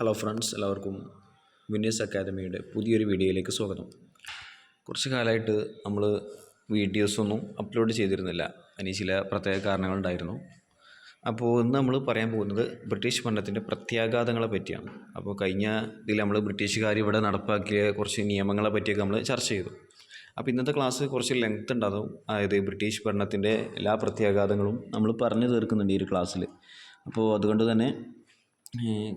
Hello friends എല്ലാവർക്കും winners അക്കാദമിയുടെ പുതിയൊരു വീഡിയോയിലേക്ക് സ്വാഗതം. കുറച്ച് കാലമായിട്ട് നമ്മൾ വീഡിയോസൊന്നും അപ്ലോഡ് ചെയ്തിരുന്നില്ല. അതിന് ചില പ്രത്യേക കാരണങ്ങളുണ്ടായിരുന്നു അപ്പോൾ ഇന്ന് നമ്മൾ പറയാൻ പോകുന്നത് ബ്രിട്ടീഷ് ഭരണത്തിന്റെ പ്രത്യാഘാതങ്ങളെ പറ്റിയാണ്. അപ്പോൾ കഴിഞ്ഞ ഇതിൽ നമ്മൾ ബ്രിട്ടീഷുകാർ ഇവിടെ നടപ്പാക്കിയ കുറച്ച് നിയമങ്ങളെ പറ്റിയൊക്കെ നമ്മൾ ചർച്ച ചെയ്തു. അപ്പോൾ ഇന്നത്തെ ക്ലാസ് കുറച്ച് ലെങ്ത് ഉണ്ടാകും. അതായത് ബ്രിട്ടീഷ് ഭരണത്തിന്റെ എല്ലാ പ്രത്യാഘാതങ്ങളും നമ്മൾ പറഞ്ഞു തീർക്കുന്നുണ്ട് ഈ ഒരു ക്ലാസ്സിൽ അപ്പോൾ അതുകൊണ്ട് തന്നെ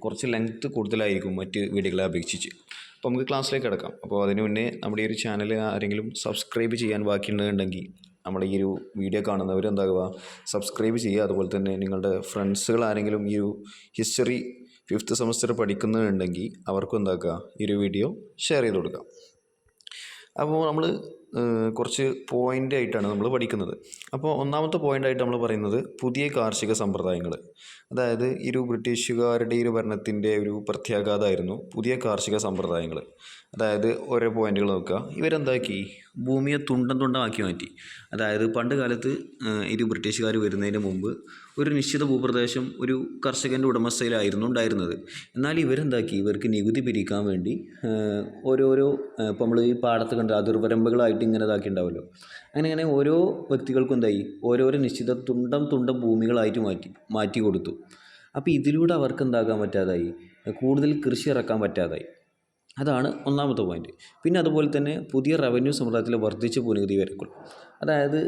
കുറച്ച് ലെങ്ത്ത് കൂടുതലായിരിക്കും മറ്റ് വീഡിയോകളെ അപേക്ഷിച്ച്. അപ്പോൾ നമുക്ക് ക്ലാസ്സിലേക്ക് കിടക്കാം. അപ്പോൾ അതിന് മുന്നേ നമ്മുടെ ഈ ഒരു ചാനൽ ആരെങ്കിലും സബ്സ്ക്രൈബ് ചെയ്യാൻ ബാക്കിയുണ്ടെന്നുണ്ടെങ്കിൽ നമ്മുടെ ഈ ഒരു വീഡിയോ കാണുന്നവർ എന്താകുക സബ്സ്ക്രൈബ് ചെയ്യുക. അതുപോലെ തന്നെ നിങ്ങളുടെ ഫ്രണ്ട്സുകൾ ആരെങ്കിലും ഈ ഒരു ഹിസ്റ്ററി ഫിഫ്ത്ത് സെമസ്റ്റർ പഠിക്കുന്നുണ്ടെങ്കിൽ അവർക്കും എന്താക്കുക ഈ ഒരു വീഡിയോ ഷെയർ ചെയ്ത് കൊടുക്കാം. അപ്പോൾ നമ്മൾ കുറച്ച് പോയിന്റ് ആയിട്ടാണ് നമ്മൾ പഠിക്കുന്നത്. അപ്പോൾ ഒന്നാമത്തെ പോയിന്റ് ആയിട്ട് നമ്മൾ പറയുന്നത് പുതിയ കാർഷിക സമ്പ്രദായങ്ങൾ അതായത് ഒരു ബ്രിട്ടീഷുകാരുടെ ഈ ഒരു ഭരണത്തിന്റെ ഒരു പ്രത്യാഘാതമായിരുന്നു പുതിയ കാർഷിക സമ്പ്രദായങ്ങൾ അതായത് ഓരോ പോയിന്റുകൾ നോക്കുക. ഇവരെന്താക്കി? ഭൂമിയെ തുണ്ടം തുണ്ടമാക്കി മാറ്റി. അതായത് പണ്ട് കാലത്ത് ഇത് ബ്രിട്ടീഷുകാർ വരുന്നതിന് മുമ്പ് ഒരു നിശ്ചിത ഭൂപ്രദേശം ഒരു കർഷകന്റെ ഉടമസ്ഥയിലായിരുന്നു ഉണ്ടായിരുന്നത്. എന്നാൽ ഇവരെന്താക്കി? ഇവർക്ക് നികുതി പിരിക്കാൻ വേണ്ടി ഓരോരോ ഇപ്പോൾ നമ്മൾ ഈ പാടത്ത് കണ്ട അതിർവരമ്പുകളായിട്ട് ഇങ്ങനെ ഇതാക്കി ഉണ്ടാവുമല്ലോ അങ്ങനെ അങ്ങനെ ഓരോ വ്യക്തികൾക്കും എന്തായി? ഓരോരോ നിശ്ചിത തുണ്ടം തുണ്ടം ഭൂമികളായിട്ട് മാറ്റി മാറ്റി കൊടുത്തു. അപ്പോൾ ഇതിലൂടെ അവർക്ക് എന്താക്കാൻ പറ്റാതായി? കൂടുതൽ കൃഷി ഇറക്കാൻ പറ്റാതായി. അതാണ് ഒന്നാമത്തെ പോയിന്റ് പിന്നെ അതുപോലെ തന്നെ പുതിയ റവന്യൂ സമ്പ്രദായത്തിൽ വർദ്ധിച്ച പുനഗതി വരക്കുകൾ അതായത്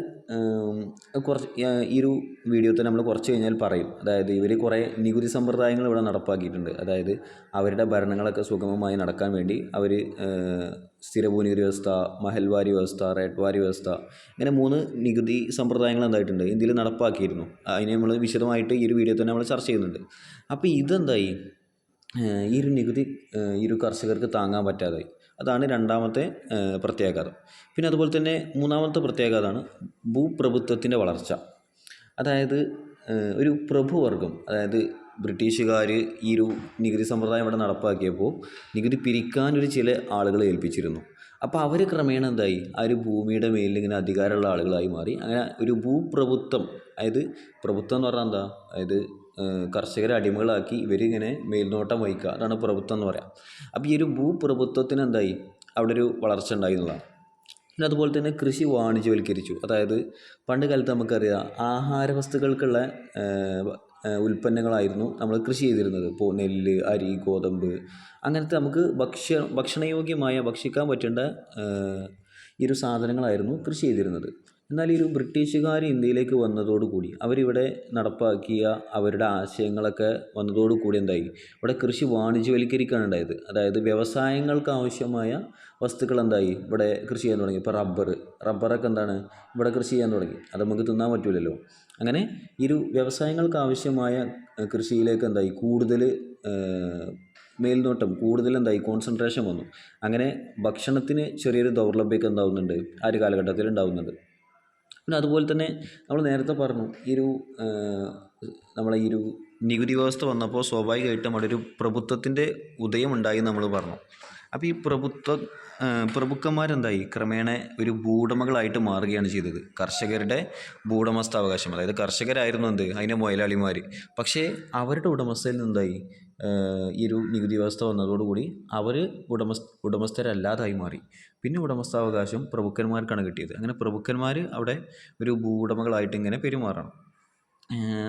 കുറച്ച് ഈ ഒരു വീഡിയോ തന്നെ നമ്മൾ കുറച്ച് കഴിഞ്ഞാൽ പറയും. അതായത് ഇവർ കുറേ നികുതി സമ്പ്രദായങ്ങൾ ഇവിടെ നടപ്പാക്കിയിട്ടുണ്ട്. അതായത് അവരുടെ ഭരണങ്ങളൊക്കെ സുഗമമായി നടക്കാൻ വേണ്ടി അവർ സ്ഥിര ഭൂനികുതി വ്യവസ്ഥ മഹൽവാരി വ്യവസ്ഥ റേറ്റ്വാരി വ്യവസ്ഥ ഇങ്ങനെ മൂന്ന് നികുതി സമ്പ്രദായങ്ങൾ എന്തായിട്ടുണ്ട് ഇന്ത്യയിൽ നടപ്പാക്കിയിരുന്നു. അതിനെ നമ്മൾ വിശദമായിട്ട് ഈ ഒരു വീഡിയോ തന്നെ നമ്മൾ ചർച്ച ചെയ്യുന്നുണ്ട്. അപ്പോൾ ഇതെന്തായി? ഈ ഒരു നികുതി ഒരു കർഷകർക്ക് താങ്ങാൻ പറ്റാതായി അതാണ് രണ്ടാമത്തെ പ്രത്യാഘാതം പിന്നെ അതുപോലെ തന്നെ മൂന്നാമത്തെ പ്രത്യാഘാതമാണ് ഭൂപ്രഭുത്വത്തിന്റെ വളർച്ച. അതായത് ഒരു പ്രഭുവർഗം അതായത് ബ്രിട്ടീഷുകാർ ഈ ഒരു നികുതി സമ്പ്രദായം ഇവിടെ നടപ്പാക്കിയപ്പോൾ നികുതി പിരിക്കാനൊരു ചില ആളുകളെ ഏൽപ്പിച്ചിരുന്നു. അപ്പോൾ അവർ ക്രമേണ എന്തായി? ആ ഒരു ഭൂമിയുടെ മേലിൽ ഇങ്ങനെ അധികാരമുള്ള ആളുകളായി മാറി. അങ്ങനെ ഒരു ഭൂപ്രഭുത്വം അതായത് പ്രഭുത്വം എന്ന് പറഞ്ഞാൽ എന്താ? അതായത് കർഷകരെ അടിമകളാക്കി ഇവരിങ്ങനെ മേൽനോട്ടം വഹിക്കുക. അതാണ് പ്രഭുത്വം എന്ന് പറയാം. അപ്പോൾ ഈ ഒരു ഭൂപ്രഭുത്വത്തിന് എന്തായി? അവിടെ ഒരു വളർച്ച ഉണ്ടായി എന്നുള്ളതാണ്. പിന്നെ അതുപോലെ തന്നെ കൃഷി വാണിജ്യവൽക്കരിച്ചു. അതായത് പണ്ട് കാലത്ത് നമുക്കറിയാം ആഹാര വസ്തുക്കൾക്കുള്ള ഉൽപ്പന്നങ്ങളായിരുന്നു നമ്മൾ കൃഷി ചെയ്തിരുന്നത്. ഇപ്പോൾ നെല്ല് അരി ഗോതമ്പ് അങ്ങനത്തെ നമുക്ക് ഭക്ഷ്യ ഭക്ഷണയോഗ്യമായ ഭക്ഷിക്കാൻ പറ്റേണ്ട ഈ ഒരു സാധനങ്ങളായിരുന്നു കൃഷി ചെയ്തിരുന്നത്. എന്നാൽ ഈ ഒരു ബ്രിട്ടീഷുകാർ ഇന്ത്യയിലേക്ക് വന്നതോടുകൂടി അവരിവിടെ നടപ്പാക്കിയ അവരുടെ ആശയങ്ങളൊക്കെ വന്നതോടുകൂടി എന്തായി? ഇവിടെ കൃഷി വാണിജ്യവൽക്കരിക്കുകയാണ് ഉണ്ടായത് അതായത് വ്യവസായങ്ങൾക്ക് ആവശ്യമായ വസ്തുക്കൾ എന്തായി? ഇവിടെ കൃഷി ചെയ്യാൻ തുടങ്ങി. ഇപ്പോൾ റബ്ബർ റബ്ബറൊക്കെ എന്താണ്? ഇവിടെ കൃഷി ചെയ്യാൻ തുടങ്ങി. അത് നമുക്ക് തിന്നാൻ പറ്റില്ലല്ലോ അങ്ങനെ ഈ ഒരു വ്യവസായങ്ങൾക്ക് ആവശ്യമായ കൃഷിയിലേക്ക് എന്തായി? കൂടുതൽ മേൽനോട്ടം കൂടുതൽ എന്തായി? കോൺസെൻട്രേഷൻ വന്നു. അങ്ങനെ ഭക്ഷണത്തിന് ചെറിയൊരു ദൗർലഭ്യമൊക്കെ ഉണ്ടാവുന്നുണ്ട് ആ ഒരു കാലഘട്ടത്തിൽ ഉണ്ടാവുന്നുണ്ട് പിന്നെ അതുപോലെ തന്നെ നമ്മൾ നേരത്തെ പറഞ്ഞു ഈ ഒരു നമ്മളെ ഈ ഒരു നികുതി വ്യവസ്ഥ വന്നപ്പോൾ സ്വാഭാവികമായിട്ടും അവിടെ ഒരു പ്രഭുത്വത്തിന്റെ ഉദയം ഉണ്ടായി എന്ന് നമ്മൾ പറഞ്ഞു. അപ്പോൾ ഈ പ്രഭുത്വ പ്രഭുക്കന്മാരെന്തായി? ക്രമേണ ഒരു ഭൂവുടമകളായിട്ട് മാറുകയാണ് ചെയ്തത്. കർഷകരുടെ ഭൂവുടമസ്ഥാവകാശം അതായത് കർഷകരായിരുന്നു എന്ത്? അതിന്റെ മുതലാളിമാർ പക്ഷേ അവരുടെ ഉടമസ്ഥയിൽ നിന്നെന്തായി? ഈ ഒരു നികുതി വ്യവസ്ഥ വന്നതോടുകൂടി അവർ ഉടമസ്ഥ ഉടമസ്ഥരല്ലാതായി മാറി. പിന്നെ ഉടമസ്ഥാവകാശം പ്രഭുക്കന്മാർക്കാണ് കിട്ടിയത്. അങ്ങനെ പ്രഭുക്കന്മാർ അവിടെ ഒരു ഭൂവുടമകളായിട്ട് ഇങ്ങനെ പെരുമാറണം.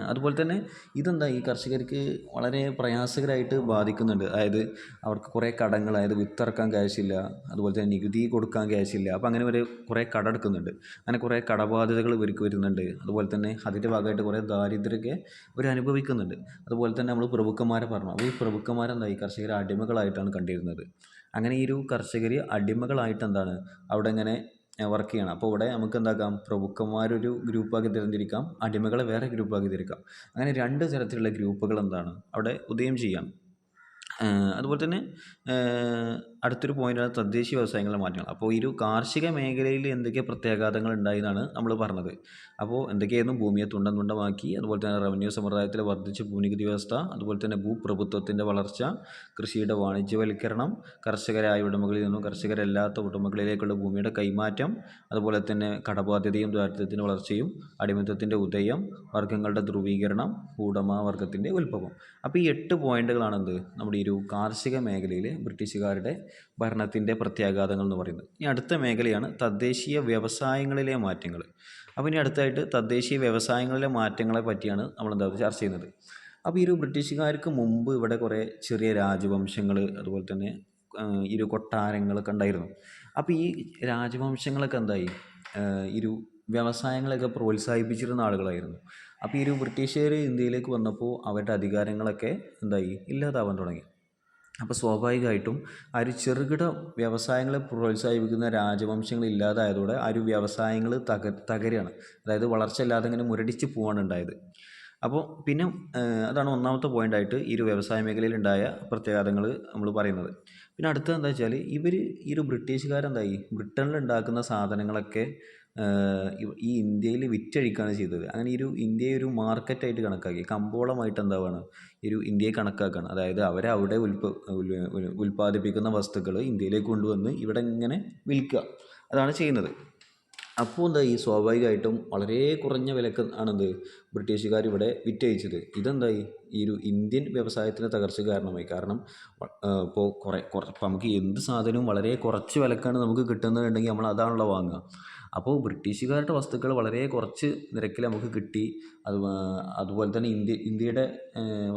അതുപോലെ തന്നെ ഇതെന്താ ഈ കർഷകർക്ക് വളരെ പ്രയാസകരമായിട്ട് ബാധിക്കുന്നുണ്ട്. അതായത് അവർക്ക് കുറേ കടങ്ങൾ അതായത് വിത്തിറക്കാൻ ക്യാഷില്ല അതുപോലെ തന്നെ നികുതി കൊടുക്കാൻ ക്യാഷില്ല. അപ്പോൾ അങ്ങനെ ഒരു കുറേ കട എടുക്കുന്നുണ്ട്. അങ്ങനെ കുറേ കടബാധ്യതകൾ ഇവർക്ക് വരുന്നുണ്ട്. അതുപോലെ തന്നെ അതിന്റെ ഭാഗമായിട്ട് കുറേ ദാരിദ്ര്യമൊക്കെ ഇവർ അനുഭവിക്കുന്നുണ്ട്. അതുപോലെ തന്നെ നമ്മൾ പ്രഭുക്കന്മാരെ പറഞ്ഞു. അപ്പോൾ ഈ പ്രഭുക്കന്മാരെന്താ ഈ കർഷകർ അടിമകളായിട്ടാണ് കണ്ടിരുന്നത്? അങ്ങനെ ഈ ഒരു കർഷകർ അടിമകളായിട്ട് എന്താണ്? അവിടെ ഇങ്ങനെ വർക്ക് ചെയ്യണം. അപ്പോൾ ഇവിടെ നമുക്ക് എന്താക്കാം? പ്രഭുക്കന്മാരൊരു ഗ്രൂപ്പാക്കി തരംതിരിക്കാം അടിമകളെ വേറെ ഗ്രൂപ്പാക്കി തിരിക്കാം. അങ്ങനെ രണ്ട് തരത്തിലുള്ള ഗ്രൂപ്പുകൾ എന്താണ്? അവിടെ ഉദയം ചെയ്യാം. അതുപോലെ തന്നെ അടുത്തൊരു പോയിന്റാണ് തദ്ദേശീയ വ്യവസായങ്ങളെ മാറ്റങ്ങൾ. അപ്പോൾ ഈ ഒരു കാർഷിക മേഖലയിൽ എന്തൊക്കെ പ്രത്യാഘാതങ്ങൾ ഉണ്ടായി എന്നാണ് നമ്മൾ പറഞ്ഞത്. അപ്പോൾ എന്തൊക്കെയായിരുന്നു? ഭൂമിയെ തുണ്ടം തുണ്ടമാക്കി അതുപോലെ തന്നെ റവന്യൂ സമ്പ്രദായത്തിൽ വർദ്ധിച്ച ഭൂനികുതി വ്യവസ്ഥ അതുപോലെ തന്നെ ഭൂപ്രഭുത്വത്തിന്റെ വളർച്ച കൃഷിയുടെ വാണിജ്യവൽക്കരണം കർഷകരായ ഉടമകളിൽ നിന്നും കർഷകരല്ലാത്ത ഉടമകളിലേക്കുള്ള ഭൂമിയുടെ കൈമാറ്റം അതുപോലെ തന്നെ കടബാധ്യതയും ദാരിദ്ര്യത്തിന്റെ വളർച്ചയും അടിമത്തത്തിന്റെ ഉദയം വർഗങ്ങളുടെ ധ്രുവീകരണം ഉടമ വർഗത്തിന്റെ ഉത്ഭവം. അപ്പോൾ ഈ എട്ട് പോയിന്റുകളാണ് എന്ത് നമ്മുടെ ഒരു കാർഷിക മേഖലയിലെ ബ്രിട്ടീഷുകാരുടെ ഭരണത്തിന്റെ പ്രത്യാഘാതങ്ങൾ എന്ന് പറയുന്നത്. ഇനി അടുത്ത മേഖലയാണ് തദ്ദേശീയ വ്യവസായങ്ങളിലെ മാറ്റങ്ങൾ. അപ്പോൾ ഇനി അടുത്തായിട്ട് തദ്ദേശീയ വ്യവസായങ്ങളിലെ മാറ്റങ്ങളെ പറ്റിയാണ് നമ്മൾ എന്താ ചർച്ച ചെയ്യുന്നത്. അപ്പോൾ ഒരു ബ്രിട്ടീഷുകാർക്ക് മുമ്പ് ഇവിടെ കുറേ ചെറിയ രാജവംശങ്ങൾ അതുപോലെ തന്നെ ഇരു കൊട്ടാരങ്ങളൊക്കെ ഉണ്ടായിരുന്നു. അപ്പോൾ ഈ രാജവംശങ്ങളൊക്കെ എന്തായി? ഇരു വ്യവസായങ്ങളൊക്കെ പ്രോത്സാഹിപ്പിച്ചിരുന്ന ആളുകളായിരുന്നു. അപ്പോൾ ഈ ഒരു ബ്രിട്ടീഷുകാർ ഇന്ത്യയിലേക്ക് വന്നപ്പോൾ അവരുടെ അധികാരങ്ങളൊക്കെ എന്തായി? ഇല്ലാതാവാൻ തുടങ്ങി. അപ്പോൾ സ്വാഭാവികമായിട്ടും ആ ഒരു ചെറുകിട വ്യവസായങ്ങളെ പ്രോത്സാഹിപ്പിക്കുന്ന രാജവംശങ്ങൾ ഇല്ലാതായതോടെ ആ ഒരു വ്യവസായങ്ങൾ തക തകരുകയാണ് അതായത് വളർച്ച ഇല്ലാതെ ഇങ്ങനെ മുരടിച്ച് പോവാണ് ഉണ്ടായത്. അപ്പോൾ പിന്നെ അതാണ് ഒന്നാമത്തെ പോയിന്റായിട്ട് ഈ ഒരു വ്യവസായ മേഖലയിൽ ഉണ്ടായ പ്രത്യാഘാതങ്ങൾ നമ്മൾ പറയുന്നത്. പിന്നെ അടുത്തത് എന്താ വെച്ചാൽ ഇവർ ഈ ഒരു ബ്രിട്ടീഷുകാരെന്തായി? ബ്രിട്ടനിൽ ഉണ്ടാക്കുന്ന സാധനങ്ങളൊക്കെ ഈ ഇന്ത്യയിൽ വിറ്റഴിക്കുകയാണ് ചെയ്തത്. അങ്ങനെ ഈ ഒരു ഇന്ത്യയെ ഒരു മാർക്കറ്റായിട്ട് കണക്കാക്കി. കമ്പോളമായിട്ട് എന്താവാണ്? ഈ ഒരു ഇന്ത്യയെ കണക്കാക്കുകയാണ് അതായത് അവരെ അവിടെ ഉൽപ്പ ഉൽ- ഉൽ- ഉൽപ്പാദിപ്പിക്കുന്ന വസ്തുക്കൾ ഇന്ത്യയിലേക്ക് കൊണ്ടുവന്ന് ഇവിടെ ഇങ്ങനെ വിൽക്കുക. അതാണ് ചെയ്യുന്നത്. അപ്പോൾ എന്താ ഈ സ്വാഭാവികമായിട്ടും വളരെ കുറഞ്ഞ വിലക്ക് ആണെന്ത് ബ്രിട്ടീഷുകാർ ഇവിടെ വിറ്റഴിച്ചത്? ഇതെന്തായി? ഈ ഒരു ഇന്ത്യൻ വ്യവസായത്തിന് തകർച്ച കാരണമായി. കാരണം ഇപ്പോൾ കുറേ കുറ ഇപ്പോൾ നമുക്ക് എന്ത് സാധനവും വളരെ കുറച്ച് വിലക്കാണ് നമുക്ക് കിട്ടുന്നതുണ്ടെങ്കിൽ നമ്മൾ അതാണല്ലോ വാങ്ങുക. അപ്പോൾ ബ്രിട്ടീഷുകാരുടെ വസ്തുക്കൾ വളരെ കുറച്ച് നിരക്കിൽ നമുക്ക് കിട്ടി. അത് അതുപോലെ തന്നെ ഇന്ത്യ ഇന്ത്യയുടെ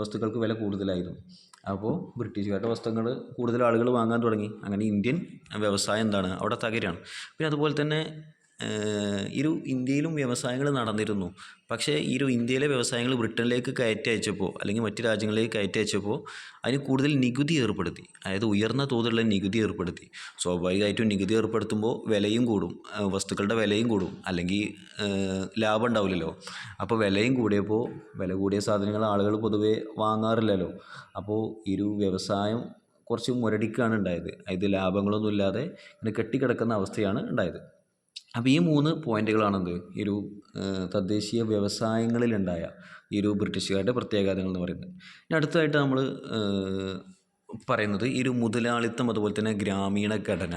വസ്തുക്കൾക്ക് വില കൂടുതലായിരുന്നു. അപ്പോൾ ബ്രിട്ടീഷുകാരുടെ വസ്ത്രങ്ങൾ കൂടുതൽ ആളുകൾ വാങ്ങാൻ തുടങ്ങി. അങ്ങനെ ഇന്ത്യൻ വ്യവസായം എന്താണ്? അവിടെ തകരാണ് പിന്നെ അതുപോലെ തന്നെ ഒരു ഇന്ത്യയിലും വ്യവസായങ്ങൾ നടന്നിരുന്നു. പക്ഷേ ഒരു ഇന്ത്യയിലെ വ്യവസായങ്ങൾ ബ്രിട്ടനിലേക്ക് കയറ്റി അയച്ചപ്പോൾ അല്ലെങ്കിൽ മറ്റു രാജ്യങ്ങളിലേക്ക് കയറ്റി അയച്ചപ്പോൾ അതിന് കൂടുതൽ നികുതി ഏർപ്പെടുത്തി. അതായത് ഉയർന്ന തോതിലുള്ള നികുതി ഏർപ്പെടുത്തി. സ്വാഭാവികമായിട്ടും നികുതി ഏർപ്പെടുത്തുമ്പോൾ വിലയും കൂടും. വസ്തുക്കളുടെ വിലയും കൂടും. അല്ലെങ്കിൽ ലാഭം ഉണ്ടാവില്ലല്ലോ. അപ്പോൾ വിലയും കൂടിയപ്പോൾ വില കൂടിയ സാധനങ്ങൾ ആളുകൾ പൊതുവേ വാങ്ങാറില്ലല്ലോ. അപ്പോൾ ഒരു വ്യവസായം കുറച്ച് മുരടിക്കുകയാണ് ഉണ്ടായത്. അതായത് ലാഭങ്ങളൊന്നും ഇല്ലാതെ ഇങ്ങനെ കെട്ടിക്കിടക്കുന്ന അവസ്ഥയാണ് ഉണ്ടായത്. അപ്പോൾ ഈ മൂന്ന് പോയിന്റുകളാണെന്ത്? ഈ ഒരു തദ്ദേശീയ വ്യവസായങ്ങളിലുണ്ടായ ഈ ഒരു ബ്രിട്ടീഷുകാരുടെ പ്രത്യാഘാതങ്ങൾ എന്ന് പറയുന്നത്. ഇനി അടുത്തതായിട്ട് നമ്മൾ പറയുന്നത് ഈ ഒരു മുതലാളിത്തം അതുപോലെ തന്നെ ഗ്രാമീണ ഘടന.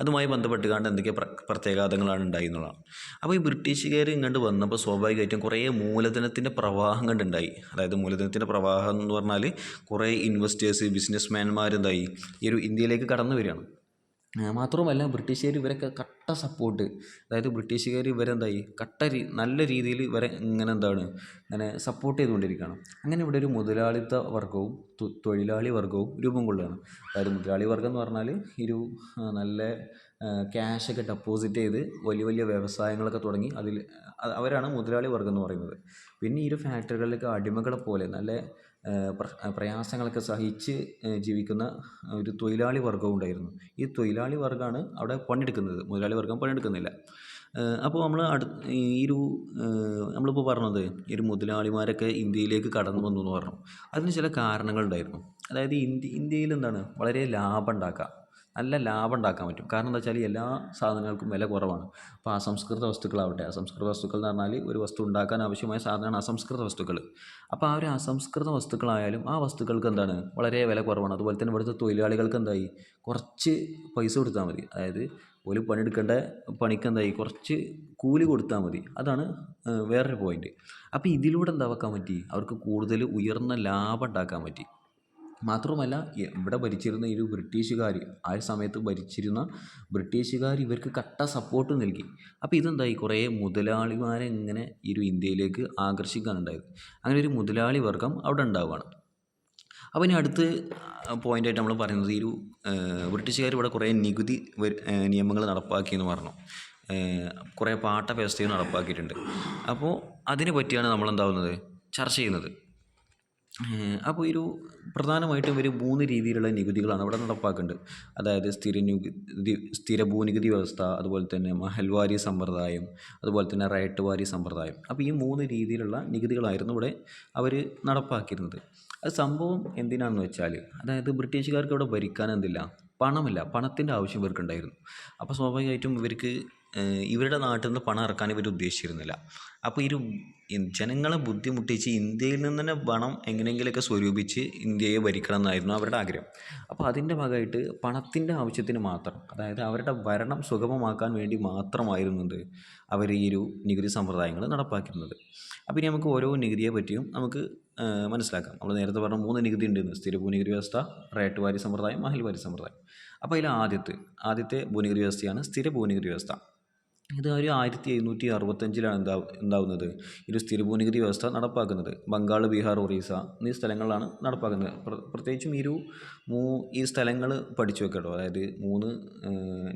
അതുമായി ബന്ധപ്പെട്ട് കണ്ട് എന്തൊക്കെ പ്ര പ്രത്യാഘാതങ്ങളാണ് ഉണ്ടായി എന്നുള്ളതാണ്. അപ്പോൾ ഈ ബ്രിട്ടീഷുകാർ ഇങ്ങോട്ട് വന്നപ്പോൾ സ്വാഭാവികമായിട്ടും കുറേ മൂലധനത്തിന്റെ പ്രവാഹം കണ്ടുണ്ടായി. അതായത് മൂലധനത്തിന്റെ പ്രവാഹം എന്ന് പറഞ്ഞാൽ കുറേ ഇൻവെസ്റ്റേഴ്സ് ബിസിനസ്മാൻമാരെന്തായി ഈ ഒരു ഇന്ത്യയിലേക്ക് കടന്നു വരികയാണ്. മാത്രവുമല്ല ബ്രിട്ടീഷുകാർ ഇവരൊക്കെ കട്ട സപ്പോർട്ട് അതായത് ബ്രിട്ടീഷുകാർ ഇവരെന്തായി? കട്ട രീ നല്ല രീതിയിൽ ഇവരെ ഇങ്ങനെ എന്താണ്? ഇങ്ങനെ സപ്പോർട്ട് ചെയ്തുകൊണ്ടിരിക്കുകയാണ്. അങ്ങനെ ഇവിടെ ഒരു മുതലാളിത്ത വർഗവും തൊഴിലാളി വർഗവും രൂപം കൊള്ളുകയാണ്. അതായത് മുതലാളി വർഗം എന്ന് പറഞ്ഞാൽ ഒരു നല്ല ക്യാഷൊക്കെ ഡെപ്പോസിറ്റ് ചെയ്ത് വലിയ വലിയ വ്യവസായങ്ങളൊക്കെ തുടങ്ങി അതിൽ അവരാണ് മുതലാളി വർഗം എന്ന് പറയുന്നത്. പിന്നെ ഈ ഒരു ഫാക്ടറികളിലൊക്കെ അടിമകളെ പോലെ നല്ല പ്രയാസങ്ങളൊക്കെ സഹിച്ച് ജീവിക്കുന്ന ഒരു തൊഴിലാളി വർഗവും ഉണ്ടായിരുന്നു. ഈ തൊഴിലാളി വർഗമാണ് അവിടെ പണിയെടുക്കുന്നത്. മുതലാളി വർഗം പണിയെടുക്കുന്നില്ല. അപ്പോൾ നമ്മൾ അടു ഈ ഒരു നമ്മളിപ്പോൾ പറഞ്ഞത് ഈ ഒരു മുതലാളിമാരൊക്കെ ഇന്ത്യയിലേക്ക് കടന്നു വന്നു എന്ന് പറഞ്ഞു. അതിന് ചില കാരണങ്ങളുണ്ടായിരുന്നു. അതായത് ഇന്ത്യ ഇന്ത്യയിൽ എന്താണ്? വളരെ ലാഭം ഉണ്ടാക്കാം നല്ല ലാഭം ഉണ്ടാക്കാൻ പറ്റും. കാരണം എന്താ വെച്ചാൽ എല്ലാ സാധനങ്ങൾക്കും വില കുറവാണ്. അപ്പോൾ അസംസ്കൃത വസ്തുക്കളാവട്ടെ അസംസ്കൃത വസ്തുക്കൾ എന്ന് പറഞ്ഞാൽ ഒരു വസ്തു ഉണ്ടാക്കാൻ ആവശ്യമായ സാധനമാണ് അസംസ്കൃത വസ്തുക്കൾ അപ്പോൾ ആ ഒരു അസംസ്കൃത വസ്തുക്കളായാലും ആ വസ്തുക്കൾക്ക് എന്താണ്? വളരെ വില കുറവാണ്. അതുപോലെ തന്നെ ഇവിടുത്തെ തൊഴിലാളികൾക്ക് എന്തായി? കുറച്ച് പൈസ കൊടുത്താൽ മതി. അതായത് ഒരു പണിയെടുക്കേണ്ട പണിക്ക് എന്തായി? കുറച്ച് കൂലി കൊടുത്താൽ മതി. അതാണ് വേറൊരു പോയിന്റ് അപ്പോൾ ഇതിലൂടെ എന്താ വെക്കാൻ പറ്റി? അവർക്ക് കൂടുതൽ ഉയർന്ന ലാഭം ഉണ്ടാക്കാൻ പറ്റി. മാത്രമല്ല ഇവിടെ ഭരിച്ചിരുന്ന ഒരു ബ്രിട്ടീഷുകാർ ആ സമയത്ത് ഭരിച്ചിരുന്ന ബ്രിട്ടീഷുകാർ ഇവർക്ക് കട്ട സപ്പോർട്ട് നൽകി. അപ്പോൾ ഇതെന്തായി? കുറേ മുതലാളിമാരെ ഇങ്ങനെ ഒരു ഇന്ത്യയിലേക്ക് ആകർഷിക്കാനുണ്ടായത് അങ്ങനെ ഒരു മുതലാളി വർഗം അവിടെ ഉണ്ടാവുകയാണ്. അപ്പോൾ ഇനി അടുത്ത് പോയിന്റായിട്ട് നമ്മൾ പറയുന്നത് ഈ ഒരു ബ്രിട്ടീഷുകാർ ഇവിടെ കുറേ നികുതി നിയമങ്ങൾ നടപ്പാക്കിയെന്ന് പറഞ്ഞു. കുറേ പാട്ട വ്യവസ്ഥയും നടപ്പാക്കിയിട്ടുണ്ട്. അപ്പോൾ അതിനെ പറ്റിയാണ് നമ്മൾ എന്താവുന്നത് ചർച്ച ചെയ്യുന്നത്. അപ്പോൾ ഒരു പ്രധാനമായിട്ടും ഒരു മൂന്ന് രീതിയിലുള്ള നികുതികളാണ് ഇവിടെ നടപ്പാക്കുന്നുണ്ട്. അതായത് സ്ഥിര നികുതി സ്ഥിര ഭൂനികുതി വ്യവസ്ഥ അതുപോലെ തന്നെ മഹൽവാരി സമ്പ്രദായം അതുപോലെ തന്നെ റൈറ്റ് വാരി സമ്പ്രദായം. അപ്പോൾ ഈ മൂന്ന് രീതിയിലുള്ള നികുതികളായിരുന്നു ഇവിടെ അവർ നടപ്പാക്കിയിരുന്നത്. അത് സംഭവം എന്തിനാണെന്ന് വെച്ചാൽ അതായത് ബ്രിട്ടീഷുകാർക്ക് ഇവിടെ ഭരിക്കാൻ എന്തില്ല? പണമില്ല. പണത്തിന്റെ ആവശ്യം ഇവർക്കുണ്ടായിരുന്നു. അപ്പോൾ സ്വാഭാവികമായിട്ടും ഇവർക്ക് ഇവരുടെ നാട്ടിൽ നിന്ന് പണം ഇറക്കാൻ ഇവർ ഉദ്ദേശിച്ചിരുന്നില്ല. അപ്പോൾ ഒരു ജനങ്ങളെ ബുദ്ധിമുട്ടിച്ച് ഇന്ത്യയിൽ നിന്ന് തന്നെ പണം എങ്ങനെയെങ്കിലുമൊക്കെ സ്വരൂപിച്ച് ഇന്ത്യയെ ഭരിക്കണം എന്നായിരുന്നു അവരുടെ ആഗ്രഹം. അപ്പോൾ അതിന്റെ ഭാഗമായിട്ട് പണത്തിന്റെ ആവശ്യത്തിന് മാത്രം അതായത് അവരുടെ ഭരണം സുഗമമാക്കാൻ വേണ്ടി മാത്രമായിരുന്നത് അവർ ഈ ഒരു നികുതി സമ്പ്രദായങ്ങൾ നടപ്പാക്കിയിരുന്നത്. അപ്പോൾ ഇനി നമുക്ക് ഓരോ നികുതിയെ പറ്റിയും നമുക്ക് മനസ്സിലാക്കാം. നമ്മൾ നേരത്തെ പറഞ്ഞ മൂന്ന് നികുതി ഉണ്ടെന്ന് സ്ഥിര ഭൂനികുതി വ്യവസ്ഥ റേറ്റ് വാരി സമ്പ്രദായം മഹൽ വാരി സമ്പ്രദായം. അപ്പോൾ അതിൽ ആദ്യത്തെ ആദ്യത്തെ ഭൂനികുതി വ്യവസ്ഥയാണ് സ്ഥിര ഭൂനികുതി വ്യവസ്ഥ. ഇത് ഒരു ആയിരത്തി എഴുന്നൂറ്റി അറുപത്തഞ്ചിലാണ് എന്താ ഉണ്ടാവുന്നത്. ഒരു സ്ഥിര ഭൂനികുതി വ്യവസ്ഥ നടപ്പാക്കുന്നത്. ബംഗാൾ ബീഹാർ ഒറീസ എന്നീ സ്ഥലങ്ങളിലാണ് നടപ്പാക്കുന്നത്. പ്ര- പ്രത്യേകിച്ചും ഈ ഒരു മൂ ഈ സ്ഥലങ്ങൾ പഠിച്ചു വെക്കട്ടോ. അതായത് മൂന്ന്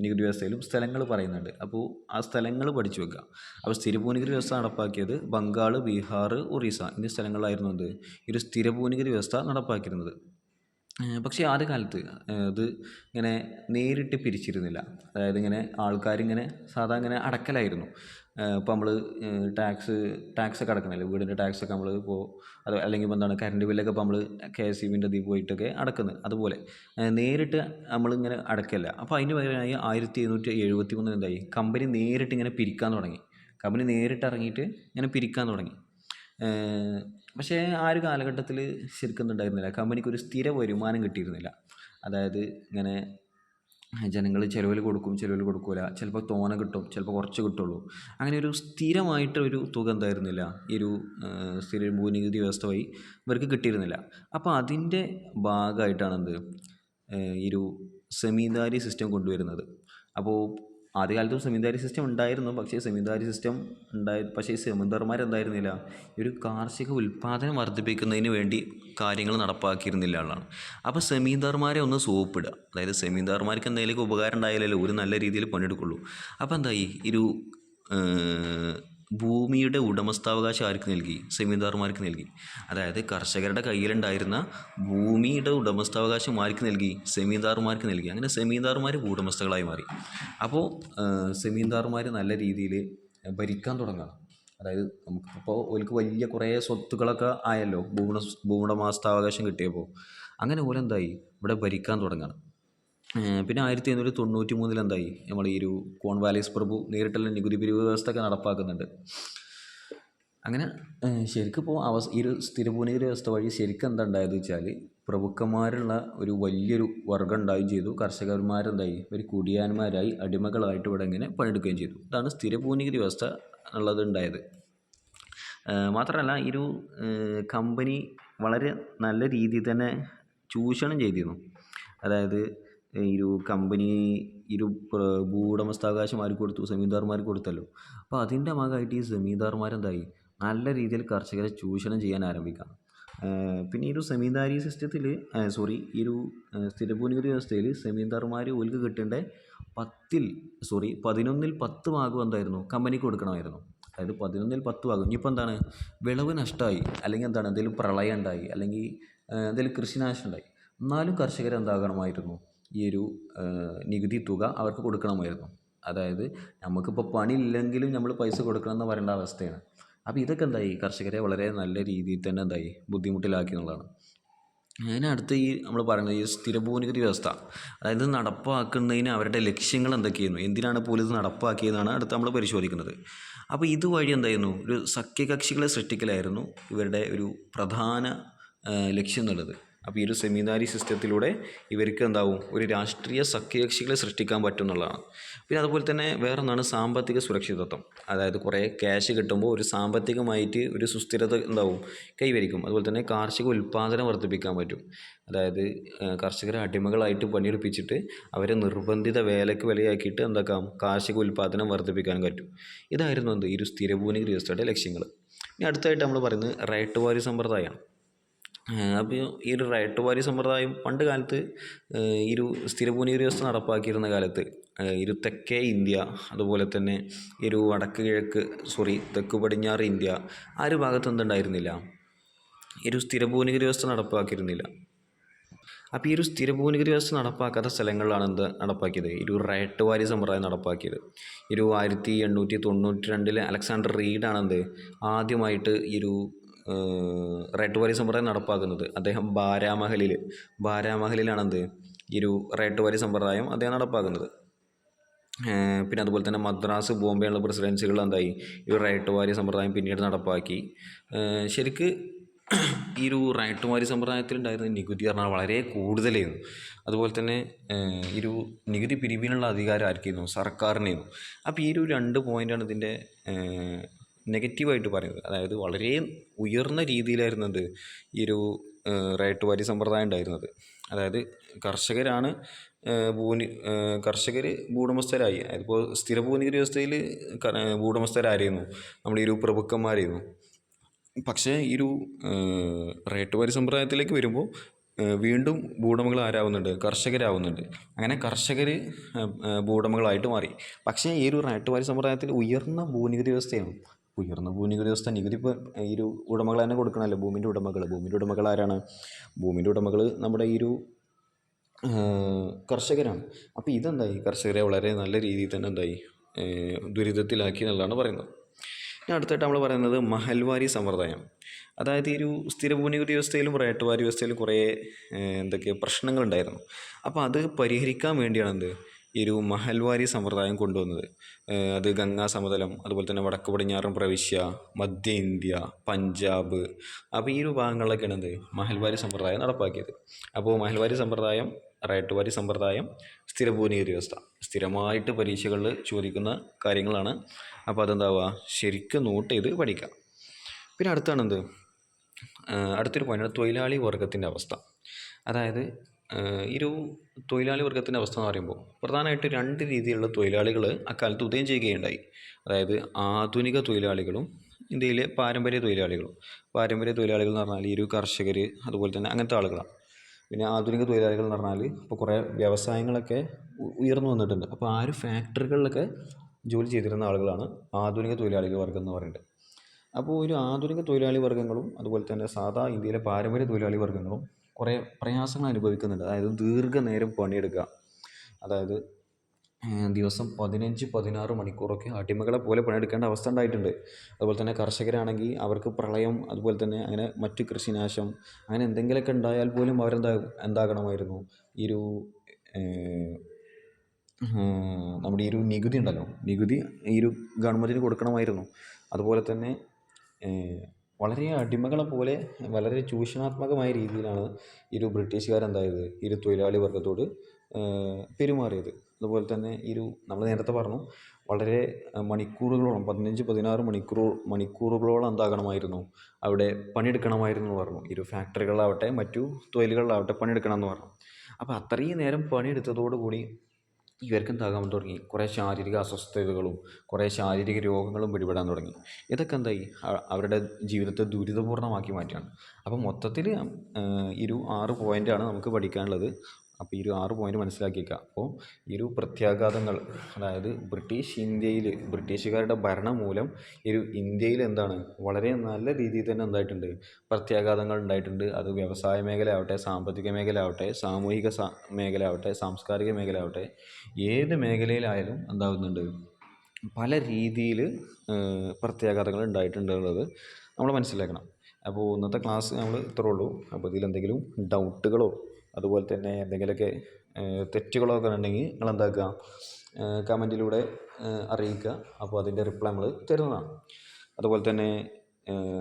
നികുതി വ്യവസ്ഥയിലും സ്ഥലങ്ങൾ പറയുന്നുണ്ട്. അപ്പോൾ ആ സ്ഥലങ്ങൾ പഠിച്ചു വെക്കുക. അപ്പോൾ സ്ഥിര ഭൂനികുതി വ്യവസ്ഥ നടപ്പാക്കിയത് ബംഗാൾ ബീഹാർ ഒറീസ എന്നീ സ്ഥലങ്ങളിലായിരുന്നു എന്ത് ഈ ഒരു സ്ഥിര ഭൂനികുതി വ്യവസ്ഥ നടപ്പാക്കിയിരുന്നത്. പക്ഷേ ആദ്യ കാലത്ത് അത് ഇങ്ങനെ നേരിട്ട് പിരിച്ചിരുന്നില്ല. അതായത് ഇങ്ങനെ ആൾക്കാരിങ്ങനെ സാധാ ഇങ്ങനെ അടക്കലായിരുന്നു. ഇപ്പോൾ നമ്മൾ ടാക്സ് ടാക്സ് ഒക്കെ അടക്കണമല്ലോ വീടിന്റെ ടാക്സ് ഒക്കെ നമ്മൾ ഇപ്പോൾ അത് അല്ലെങ്കിൽ എന്താണ് കറണ്ട് ബില്ലൊക്കെ ഇപ്പോൾ നമ്മൾ കെ എസ് ഇ ബിന്റെ ഇതിൽ പോയിട്ടൊക്കെ അടക്കുന്നത്. അതുപോലെ നേരിട്ട് നമ്മളിങ്ങനെ അടക്കല്ല. അപ്പോൾ അതിന് പകരമായി ആയിരത്തി എഴുന്നൂറ്റി എഴുപത്തി മൂന്നിൽ എന്തായി? കമ്പനി നേരിട്ട് ഇങ്ങനെ പിരിക്കാൻ തുടങ്ങി. കമ്പനി നേരിട്ട് ഇറങ്ങിയിട്ട് ഇങ്ങനെ പിരിക്കാൻ തുടങ്ങി. പക്ഷേ ആ ഒരു കാലഘട്ടത്തിൽ ശരിക്കും ഉണ്ടായിരുന്നില്ല കമ്പനിക്ക് ഒരു സ്ഥിര വരുമാനം കിട്ടിയിരുന്നില്ല. അതായത് ഇങ്ങനെ ജനങ്ങൾ ചിലവിൽ കൊടുക്കും ചിലവിൽ കൊടുക്കില്ല ചിലപ്പോൾ തോന കിട്ടും ചിലപ്പോൾ കുറച്ച് കിട്ടുള്ളൂ. അങ്ങനെ ഒരു സ്ഥിരമായിട്ട് ഒരു തുക എന്തായിരുന്നില്ല. ഈ ഒരു സ്ഥിര ഭൂനികുതി വ്യവസ്ഥ വഴി ഇവർക്ക് കിട്ടിയിരുന്നില്ല. അപ്പോൾ അതിന്റെ ഭാഗമായിട്ടാണ് എന്ത്? ഈ ഒരു സെമീന്ദാരി സിസ്റ്റം കൊണ്ടുവരുന്നത്. അപ്പോൾ ആദ്യകാലത്തും സെമിന്ദാരി സിസ്റ്റം ഉണ്ടായിരുന്നു. പക്ഷേ സെമിന്ദാരി സിസ്റ്റം ഉണ്ടായി പക്ഷേ സെമീന്ദാർമാർ എന്തായിരുന്നില്ല? ഒരു കാർഷിക ഉൽപ്പാദനം വർദ്ധിപ്പിക്കുന്നതിന് വേണ്ടി കാര്യങ്ങൾ നടപ്പാക്കിയിരുന്നില്ല ആളാണ്. അപ്പോൾ സെമീന്ദാർമാരെ ഒന്ന് സോപ്പിടുക. അതായത് സെമീന്ദാർമാർക്ക് എന്തെങ്കിലും ഉപകാരം ഉണ്ടായാലല്ലോ ഒരു നല്ല രീതിയിൽ പണിയെടുക്കുള്ളൂ. അപ്പോൾ എന്തായി? ഒരു ഭൂമിയുടെ ഉടമസ്ഥാവകാശം ആർക്ക് നൽകി? സെമീന്ദാർമാർക്ക് നൽകി. അതായത് കർഷകരുടെ കയ്യിലുണ്ടായിരുന്ന ഭൂമിയുടെ ഉടമസ്ഥാവകാശം ആർക്ക് നൽകി? സെമീന്ദാർമാർക്ക് നൽകി. അങ്ങനെ സെമീന്ദാർമാർ ഉടമസ്ഥകളായി മാറി. അപ്പോൾ സെമീന്ദാർമാർ നല്ല രീതിയിൽ ഭരിക്കാൻ തുടങ്ങണം. അതായത് നമുക്കിപ്പോൾ ഓൽക്ക് വലിയ കുറേ സ്വത്തുക്കളൊക്കെ ആയല്ലോ. ഭൂമുട ഭൂമുടമസ്ഥാവകാശം കിട്ടിയപ്പോൾ അങ്ങനെ ഓലെന്തായി? ഇവിടെ ഭരിക്കാൻ തുടങ്ങണം. പിന്നെ ആയിരത്തി എണ്ണൂറ്റി തൊണ്ണൂറ്റി മൂന്നിൽ എന്തായി? നമ്മൾ ഈ ഒരു കോൺവാലിസ് പ്രഭു നേരിട്ടുള്ള നികുതി പിരിവ് വ്യവസ്ഥ ഒക്കെ നടപ്പാക്കുന്നുണ്ട്. അങ്ങനെ ശരിക്കും ഇപ്പോൾ അവസ് ഈ ഒരു സ്ഥിരഭൂനികുതി വ്യവസ്ഥ വഴി ശരിക്കും എന്താ ഉണ്ടായത് വെച്ചാൽ പ്രഭുക്കന്മാരുള്ള ഒരു വലിയൊരു വർഗം ഉണ്ടാവുകയും ചെയ്തു. കർഷകന്മാരെന്തായി? ഒരു കുടിയാന്മാരായി അടിമകളായിട്ട് ഇവിടെ ഇങ്ങനെ പണിയെടുക്കുകയും ചെയ്തു. ഇതാണ് സ്ഥിരഭൂനികുതി വ്യവസ്ഥ ഉള്ളത് ഉണ്ടായത്. മാത്രമല്ല ഈ ഒരു കമ്പനി വളരെ നല്ല രീതിയിൽ തന്നെ ചൂഷണം ചെയ്തിരുന്നു. അതായത് ഒരു കമ്പനി ഇരു ഭൂവുടമസ്ഥാവകാശം ആർക്ക് കൊടുത്തു? സെമീന്ദാർമാർക്ക് കൊടുത്തല്ലോ. അപ്പോൾ അതിന്റെ ഭാഗമായിട്ട് ഈ സെമീന്ദാർമാരെന്തായി നല്ല രീതിയിൽ കർഷകരെ ചൂഷണം ചെയ്യാൻ ആരംഭിക്കാം പിന്നെ ഈ ഒരു സെമീന്ദാരി സിസ്റ്റത്തിൽ സോറി ഈ ഒരു സ്ഥിരഭൂനികുതി വ്യവസ്ഥയിൽ സെമീന്ദാർമാർ ഒലുക്ക് കിട്ടേണ്ട പത്തിൽ സോറി പതിനൊന്നിൽ പത്ത് ഭാഗം എന്തായിരുന്നു? കമ്പനിക്ക് കൊടുക്കണമായിരുന്നു. അതായത് പതിനൊന്നിൽ പത്ത് ഭാഗം. ഇനിയിപ്പോൾ എന്താണ്? വിളവ് നഷ്ടമായി അല്ലെങ്കിൽ എന്താണ്? എന്തെങ്കിലും പ്രളയം ഉണ്ടായി. അല്ലെങ്കിൽ എന്തെങ്കിലും കൃഷിനാശം ഉണ്ടായി. എന്നാലും കർഷകർ എന്താകണമായിരുന്നു ഈ ഒരു നികുതി തുക അവർക്ക് കൊടുക്കണമായിരുന്നു. അതായത് നമുക്കിപ്പോൾ പണിയില്ലെങ്കിലും നമ്മൾ പൈസ കൊടുക്കണം എന്ന് പറയേണ്ട അവസ്ഥയാണ്. അപ്പോൾ ഇതൊക്കെ എന്തായി? കർഷകരെ വളരെ നല്ല രീതിയിൽ തന്നെ എന്തായി? ബുദ്ധിമുട്ടിലാക്കി എന്നുള്ളതാണ്. അതിനടുത്ത് ഈ നമ്മൾ പറയുന്നത് ഈ സ്ഥിരഭൂനികുതി വ്യവസ്ഥ അതായത് നടപ്പാക്കുന്നതിന് അവരുടെ ലക്ഷ്യങ്ങൾ എന്തൊക്കെയായിരുന്നു? എന്തിനാണ് പോലീസ് നടപ്പാക്കിയതെന്നാണ് അടുത്ത് നമ്മൾ പരിശോധിക്കുന്നത്. അപ്പോൾ ഇതുവഴി എന്തായിരുന്നു? ഒരു സഖ്യകക്ഷികളെ സൃഷ്ടിക്കലായിരുന്നു ഇവരുടെ ഒരു പ്രധാന ലക്ഷ്യം എന്നുള്ളത്. അപ്പോൾ ഈ ഒരു സെമിനാരി സിസ്റ്റത്തിലൂടെ ഇവർക്ക് എന്താവും? ഒരു രാഷ്ട്രീയ സഖ്യകക്ഷികളെ സൃഷ്ടിക്കാൻ പറ്റും എന്നുള്ളതാണ്. പിന്നെ അതുപോലെ തന്നെ വേറെ ഒന്നാണ് സാമ്പത്തിക സുരക്ഷിതത്വം. അതായത് കുറേ ക്യാഷ് കിട്ടുമ്പോൾ ഒരു സാമ്പത്തികമായിട്ട് ഒരു സുസ്ഥിരത എന്താവും? കൈവരിക്കും. അതുപോലെ തന്നെ കാർഷിക ഉൽപ്പാദനം വർദ്ധിപ്പിക്കാൻ പറ്റും. അതായത് കർഷകരെ അടിമകളായിട്ട് പണിയെടുപ്പിച്ചിട്ട് അവരെ നിർബന്ധിത വേലയ്ക്ക് വിലയാക്കിയിട്ട് എന്താക്കാം? കാർഷിക ഉൽപ്പാദനം വർദ്ധിപ്പിക്കാൻ പറ്റും. ഇതായിരുന്നു എന്ത്? ഈ ഒരു സ്ഥിരഭൂമി ഗൃഹസ്ഥയുടെ ലക്ഷ്യങ്ങൾ. ഇനി അടുത്തായിട്ട് നമ്മൾ പറയുന്നത് റൈറ്റ് വാരി സമ്പ്രദായമാണ്. അപ്പോൾ ഈ ഒരു റൈറ്റ് സമ്പ്രദായം പണ്ട് കാലത്ത് ഈ ഒരു വ്യവസ്ഥ നടപ്പാക്കിയിരുന്ന കാലത്ത് ഇരു തെക്കേ ഇന്ത്യ അതുപോലെ തന്നെ ഒരു വടക്ക് കിഴക്ക് സോറി തെക്ക് പടിഞ്ഞാറ് ഇന്ത്യ ആ ഒരു ഭാഗത്ത് എന്തുണ്ടായിരുന്നില്ല? ഒരു വ്യവസ്ഥ നടപ്പാക്കിയിരുന്നില്ല. അപ്പോൾ ഈ ഒരു സ്ഥിരഭൂനികുതി വ്യവസ്ഥ നടപ്പാക്കാത്ത സ്ഥലങ്ങളിലാണ് എന്ത് നടപ്പാക്കിയത്? ഒരു റൈറ്റ് സമ്പ്രദായം നടപ്പാക്കിയത്. ഒരു ആയിരത്തി എണ്ണൂറ്റി തൊണ്ണൂറ്റി രണ്ടിലെ അലക്സാണ്ടർ റീഡാണ് എന്ത്? ആദ്യമായിട്ട് ഈ ഒരു റൈറ്റ് വാരി സമ്പ്രദായം നടപ്പാക്കുന്നത്. അദ്ദേഹം ബാരാമഹലിൽ ബാരാമഹലിലാണ് എന്ത് ഈ ഒരു റേട്ട് വാരി സമ്പ്രദായം അദ്ദേഹം നടപ്പാക്കുന്നത്. പിന്നെ അതുപോലെ തന്നെ മദ്രാസ് ബോംബെ ഉള്ള പ്രസിഡൻസികൾ എന്തായി? ഈ റൈറ്റ് വാരി സമ്പ്രദായം പിന്നീട് നടപ്പാക്കി. ശരിക്ക് ഈ ഒരു റൈറ്റ് വാരി സമ്പ്രദായത്തിൽ ഉണ്ടായിരുന്ന നികുതി പറഞ്ഞാൽ വളരെ കൂടുതലായിരുന്നു. അതുപോലെ തന്നെ ഈ ഒരു നികുതി പിരിവിനുള്ള അധികാരം ആർക്കായിരുന്നു സർക്കാരിനായിരുന്നു അപ്പോൾ ഈ ഒരു രണ്ട് പോയിന്റാണ് ഇതിന്റെ നെഗറ്റീവായിട്ട് പറയുന്നത്. അതായത് വളരെ ഉയർന്ന രീതിയിലായിരുന്നത് ഈ ഒരു റൈറ്റ് വാരി സമ്പ്രദായം ഉണ്ടായിരുന്നത്. അതായത് കർഷകരാണ് ഭൂനി കർഷകർ ഭൂടമസ്ഥരായി അതിപ്പോൾ സ്ഥിര ഭൂനികുതി വ്യവസ്ഥയിൽ ഭൂടമസ്ഥരായിരുന്നു നമ്മുടെ ഈ ഒരു പ്രഭുക്കന്മാരായിരുന്നു പക്ഷേ ഈ ഒരു റേറ്റ് വാരി സമ്പ്രദായത്തിലേക്ക് വരുമ്പോൾ വീണ്ടും ഭൂടമകൾ ആരാവുന്നുണ്ട്? കർഷകരാവുന്നുണ്ട്. അങ്ങനെ കർഷകർ ഭൂടമകളായിട്ട് മാറി. പക്ഷേ ഈ ഒരു റേറ്റ് വാരി സമ്പ്രദായത്തിൽ ഉയർന്ന ഭൂനികുതി വ്യവസ്ഥയാണ് ഉയർന്ന ഭൂനികുതി വ്യവസ്ഥ നികുതി ഇപ്പോൾ ഈ ഒരു ഉടമകൾ തന്നെ കൊടുക്കണമല്ലോ ഭൂമിന്റെ ഉടമകൾ. ഭൂമിന്റെ ഉടമകൾ ആരാണ്? ഭൂമിന്റെ ഉടമകൾ നമ്മുടെ ഈ ഒരു കർഷകരാണ്. അപ്പോൾ ഇതെന്തായി? കർഷകരെ വളരെ നല്ല രീതിയിൽ തന്നെ എന്തായി? ദുരിതത്തിലാക്കി എന്നുള്ളതാണ് പറയുന്നത്. ഇനി അടുത്തായിട്ട് നമ്മൾ പറയുന്നത് മഹൽവാരി സമ്പ്രദായം. അതായത് ഈ ഒരു സ്ഥിര ഭൂനികുതി വ്യവസ്ഥയിലും റേറ്റ് വ്യവസ്ഥയിലും കുറേ എന്തൊക്കെ പ്രശ്നങ്ങളുണ്ടായിരുന്നു. അപ്പോൾ അത് പരിഹരിക്കാൻ വേണ്ടിയാണ് എന്ത് ഈ ഒരു മഹൽവാരി സമ്പ്രദായം കൊണ്ടുവന്നത്. അത് ഗംഗാ സമതലം അതുപോലെ തന്നെ വടക്ക് പടിഞ്ഞാറൻ പ്രവിശ്യ മധ്യ ഇന്ത്യ പഞ്ചാബ്. അപ്പോൾ ഈ ഒരു ഭാഗങ്ങളിലൊക്കെയാണ് എന്ത്? മഹൽവാരി സമ്പ്രദായം നടപ്പാക്കിയത്. അപ്പോൾ മഹൽവാരി സമ്പ്രദായം റേട്ടുവാരി വാരി സമ്പ്രദായം സ്ഥിര വ്യവസ്ഥ. സ്ഥിരമായിട്ട് പരീക്ഷകളിൽ ചോദിക്കുന്ന കാര്യങ്ങളാണ്. അപ്പോൾ അതെന്താവുക ശരിക്കും നോട്ട് ചെയ്ത് പഠിക്കാം പിന്നെ അടുത്താണ് എന്ത്? അടുത്തൊരു പോയിന്റാണ് തൊഴിലാളി വർഗത്തിന്റെ അവസ്ഥ. അതായത് ഒരു തൊഴിലാളി വർഗത്തിന്റെ അവസ്ഥ എന്ന് പറയുമ്പോൾ പ്രധാനമായിട്ട് രണ്ട് രീതിയിലുള്ള തൊഴിലാളികൾ അക്കാലത്ത് ഉദയം ചെയ്യുകയുണ്ടായി. അതായത് ആധുനിക തൊഴിലാളികളും ഇന്ത്യയിലെ പാരമ്പര്യ തൊഴിലാളികളും. പാരമ്പര്യ തൊഴിലാളികൾ എന്ന് പറഞ്ഞാൽ ഒരു കർഷകർ അതുപോലെ തന്നെ അങ്ങനത്തെ ആളുകളാണ്. പിന്നെ ആധുനിക തൊഴിലാളികൾ എന്ന് പറഞ്ഞാൽ ഇപ്പോൾ കുറേ വ്യവസായങ്ങളൊക്കെ ഉയർന്നു വന്നിട്ടുണ്ട്. അപ്പോൾ ആ ഒരു ഫാക്ടറികളിലൊക്കെ ജോലി ചെയ്തിരുന്ന ആളുകളാണ് ആധുനിക തൊഴിലാളികൾ വർഗം എന്ന് പറയുന്നത്. അപ്പോൾ ഒരു ആധുനിക തൊഴിലാളി വർഗങ്ങളും അതുപോലെ തന്നെ സാധാ ഇന്ത്യയിലെ പാരമ്പര്യ തൊഴിലാളി വർഗങ്ങളും കുറേ പ്രയാസങ്ങൾ അനുഭവിക്കുന്നുണ്ട്. അതായത് ദീർഘനേരം പണിയെടുക്കുക. അതായത് ദിവസം പതിനഞ്ച് പതിനാറ് മണിക്കൂറൊക്കെ അടിമകളെ പോലെ പണിയെടുക്കേണ്ട അവസ്ഥ ഉണ്ടായിട്ടുണ്ട്. അതുപോലെ തന്നെ കർഷകരാണെങ്കിൽ അവർക്ക് പ്രളയം അതുപോലെ തന്നെ അങ്ങനെ മറ്റു കൃഷിനാശം അങ്ങനെ എന്തെങ്കിലുമൊക്കെ ഉണ്ടായാൽ പോലും അവരെന്താ എന്താകണമായിരുന്നു? ഈ ഒരു നമ്മുടെ ഈ ഒരു നികുതി ഉണ്ടല്ലോ? നികുതി ഈ ഒരു ഗവൺമെന്റിന് കൊടുക്കണമായിരുന്നു. അതുപോലെ തന്നെ വളരെ അടിമകളെ പോലെ വളരെ ചൂഷണാത്മകമായ രീതിയിലാണ് ഇരു ബ്രിട്ടീഷുകാരെന്തായത് ഇരു തൊഴിലാളി വർഗത്തോട് പെരുമാറിയത്. അതുപോലെ തന്നെ ഇരു നമ്മൾ നേരത്തെ പറഞ്ഞു വളരെ മണിക്കൂറുകളോളം പതിനഞ്ച് പതിനാറ് മണിക്കൂർ മണിക്കൂറുകളോളം എന്താകണമായിരുന്നു അവിടെ പണിയെടുക്കണമായിരുന്നു എന്ന് പറഞ്ഞു. ഇരു ഫാക്ടറികളിലാവട്ടെ മറ്റു തൊഴിലുകളിലാവട്ടെ പണിയെടുക്കണം എന്ന് പറഞ്ഞു. അപ്പോൾ അത്രയും നേരം പണിയെടുത്തതോടുകൂടി ഇവർക്ക് താകാൻ തുടങ്ങി. കുറേ ശാരീരിക അസ്വസ്ഥതകളും കുറേ ശാരീരിക രോഗങ്ങളും പിടിപെടാൻ തുടങ്ങി. ഇതൊക്കെ എന്തായി? അവരുടെ ജീവിതത്തെ ദുരിതപൂർണമാക്കി മാറ്റുകയാണ്. അപ്പം മൊത്തത്തിൽ ഒരു ആറ് പോയിന്റാണ് നമുക്ക് പഠിക്കാനുള്ളത്. അപ്പോൾ ഈ ഒരു ആറ് പോയിന്റ് മനസ്സിലാക്കി വെക്കുക അപ്പോൾ ഈ ഒരു പ്രത്യാഘാതങ്ങൾ അതായത് ബ്രിട്ടീഷ് ഇന്ത്യയിൽ ബ്രിട്ടീഷുകാരുടെ ഭരണം മൂലം ഈ ഒരു ഇന്ത്യയിൽ എന്താണ് വളരെ നല്ല രീതിയിൽ തന്നെ എന്തായിട്ടുണ്ട് പ്രത്യാഘാതങ്ങൾ ഉണ്ടായിട്ടുണ്ട്. അത് വ്യവസായ മേഖല ആവട്ടെ സാമ്പത്തിക മേഖല ആവട്ടെ സാമൂഹിക മേഖല ആവട്ടെ സാംസ്കാരിക മേഖല ആവട്ടെ ഏത് മേഖലയിലായാലും എന്താകുന്നുണ്ട് പല രീതിയിൽ പ്രത്യാഘാതങ്ങൾ ഉണ്ടായിട്ടുണ്ട് എന്നുള്ളത് നമ്മൾ മനസ്സിലാക്കണം. അപ്പോൾ ഇന്നത്തെ ക്ലാസ് നമ്മൾ ഇത്രേ ഉള്ളൂ. അപ്പോൾ ഇതിലെന്തെങ്കിലും ഡൗട്ടുകളോ അതുപോലെ തന്നെ എന്തെങ്കിലുമൊക്കെ തെറ്റുകളൊക്കെ ഉണ്ടെങ്കിൽ നിങ്ങൾ എന്താക്കുക കമന്റിലൂടെ അറിയിക്കുക. അപ്പോൾ അതിന്റെ റിപ്ലൈ നമ്മൾ തരുന്നതാണ്. അതുപോലെ തന്നെ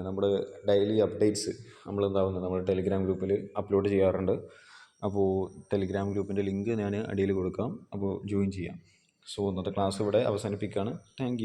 നമ്മുടെ ഡെയിലി അപ്ഡേറ്റ്സ് നമ്മൾ എന്താകുന്നത് നമ്മൾ ടെലിഗ്രാം ഗ്രൂപ്പിൽ അപ്ലോഡ് ചെയ്യാറുണ്ട്. അപ്പോൾ ടെലിഗ്രാം ഗ്രൂപ്പിന്റെ ലിങ്ക് ഞാൻ അടിയിൽ കൊടുക്കാം. അപ്പോൾ ജോയിൻ ചെയ്യാം. സോ ഇന്നത്തെ ക്ലാസ് ഇവിടെ അവസാനിപ്പിക്കുകയാണ്. താങ്ക്